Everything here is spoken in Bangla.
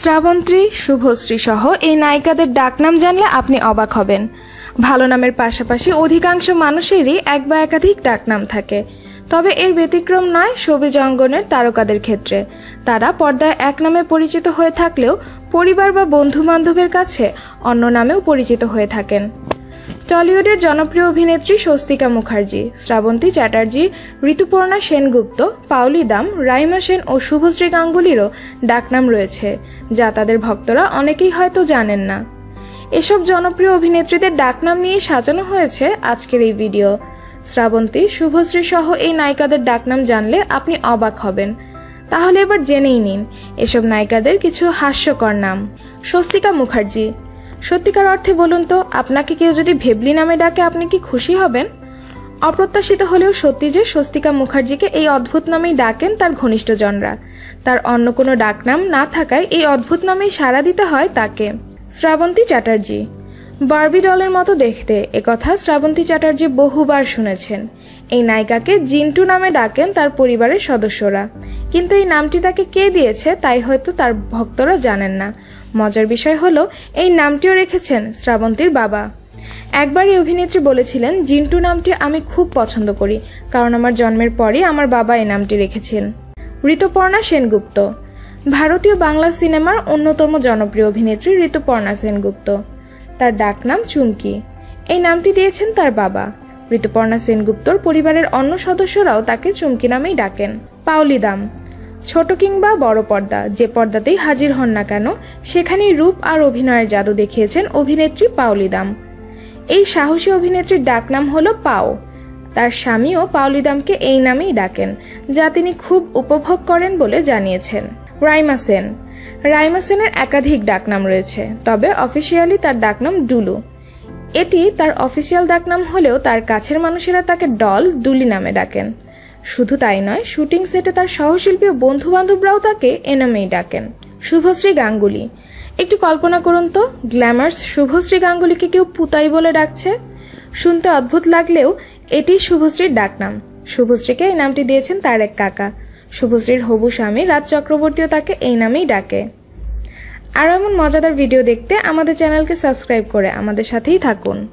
শ্রাবন্ত্রী শুভশ্রী সহ এই নায়িকাদের ডাকনাম জানলে আপনি অবাক হবেন। ভালো নামের পাশাপাশি অধিকাংশ মানুষেরই এক বা একাধিক ডাকনাম থাকে। তবে এর ব্যতিক্রম নয় সবিজ অঙ্গনের তারকাদের ক্ষেত্রে। তারা পর্দায় এক নামে পরিচিত হয়ে থাকলেও পরিবার বা বন্ধু বান্ধবের কাছে অন্য নামেও পরিচিত হয়ে থাকেন। টলিউডের জনপ্রিয় অভিনেত্রী স্বস্তিকা মুখার্জি, শ্রাবন্তী চ্যাটার্জি, ঋতুপর্ণা সেনগুপ্ত পাউলি দাম, রাইমা সেন ও শুভশ্রী গাঙ্গুলিরও ডাকনাম রয়েছে, যা তাদের ভক্তরা অনেকেই হয়তো জানেন না। এসব জনপ্রিয় অভিনেত্রীদের ডাকনাম নিয়ে সাজানো হয়েছে আজকের এই ভিডিও। শ্রাবন্তী, শুভশ্রী সহ এই নায়িকাদের ডাকনাম জানলে আপনি অবাক হবেন। তাহলে এবার জেনেই নিন, এসব নায়িকাদের কিছু হাস্যকর নাম। স্বস্তিকা মুখার্জি সত্যিকার অর্থে বলুন তো, আপনাকে কেউ যদি ভেবলি নামে ডাকে, আপনি কি খুশি হবেন? অপ্রত্যাশিত হলেও সত্যি যে স্বস্তিকা মুখার্জিকে এই অদ্ভুত নামেই ডাকেন তার ঘনিষ্ঠজনরা। তার অন্য কোনো ডাকনাম না থাকায় এই অদ্ভুত নামেই সাড়া দিতে হয় তাকে। শ্রাবন্তী চ্যাটার্জি। বার্বি ডলের মতো দেখতে একথা শ্রাবন্তী চ্যাটার্জি বহুবার শুনেছেন। এই নায়িকাকে জিন্টু নামে ডাকেন তার পরিবারের সদস্যরা। কিন্তু এই নামটি তাকে কে দিয়েছে তাই হয়তো তার ভক্তরা জানেন না। মজার বিষয় হলো, এই নামটিও রেখেছেন শ্রাবন্তীর বাবা। একবার এই অভিনেত্রী বলেছিলেন, জিন্টু নামটি আমি খুব পছন্দ করি, কারণ আমার জন্মের পরই আমার বাবা এই নামটি রেখেছেন। ঋতুপর্ণা সেনগুপ্ত। ভারতীয় বাংলা সিনেমার অন্যতম জনপ্রিয় অভিনেত্রী ঋতুপর্ণা সেনগুপ্ত। তার ডাকনাম চুমকি। এই নামটি দিয়েছেন তার বাবা। ঋতুপর্ণা সেনগুপ্তর পরিবারের অন্য সদস্যরাও তাকে চুমকি নামেই ডাকেন। পাওলি দাম ছোট কিংবা বড় পর্দা। যে পর্দাতেই হাজির হন না কেন, সেখানেই রূপ আর অভিনয়ের জাদু দেখিয়েছেন অভিনেত্রী পাওলি দাম এই সাহসী অভিনেত্রীর ডাকনাম হল পাও। তার স্বামীও পাওলিদামকে এই নামেই ডাকেন, যা তিনি খুব উপভোগ করেন বলে জানিয়েছেন। রাইমা সেন। রাইমা সেনের একাধিক ডাকনাম রয়েছে, তবে অফিসিয়ালি তার ডাকনাম ডুলু। এটি তার অফিসিয়াল ডাকনাম হলেও তার কাছের মানুষেরা তাকে ডল ডুলি নামে ডাকেন। শুধু তাই নয়, শুটিং সেটে তার সহশিল্পী ও বন্ধু বান্ধবরাও তাকে এ নামেই ডাকেন। শুভশ্রী গাঙ্গুলি। একটু কল্পনা করুন তো, গ্ল্যামার্স শুভশ্রী গাঙ্গুলিকে কেউ পুতাই বলে ডাকছে? শুনতে অদ্ভুত লাগলেও এটি শুভশ্রীর ডাকনাম। শুভশ্রীকে এই নামটি দিয়েছেন তার এক কাকা। শুভশ্রীর হবু স্বামী রাজ চক্রবর্তীও তাকে এই নামেই ডাকে। আরও এমন মজাদার ভিডিও দেখতে আমাদের চ্যানেলকে সাবস্ক্রাইব করে আমাদের সাথেই থাকুন।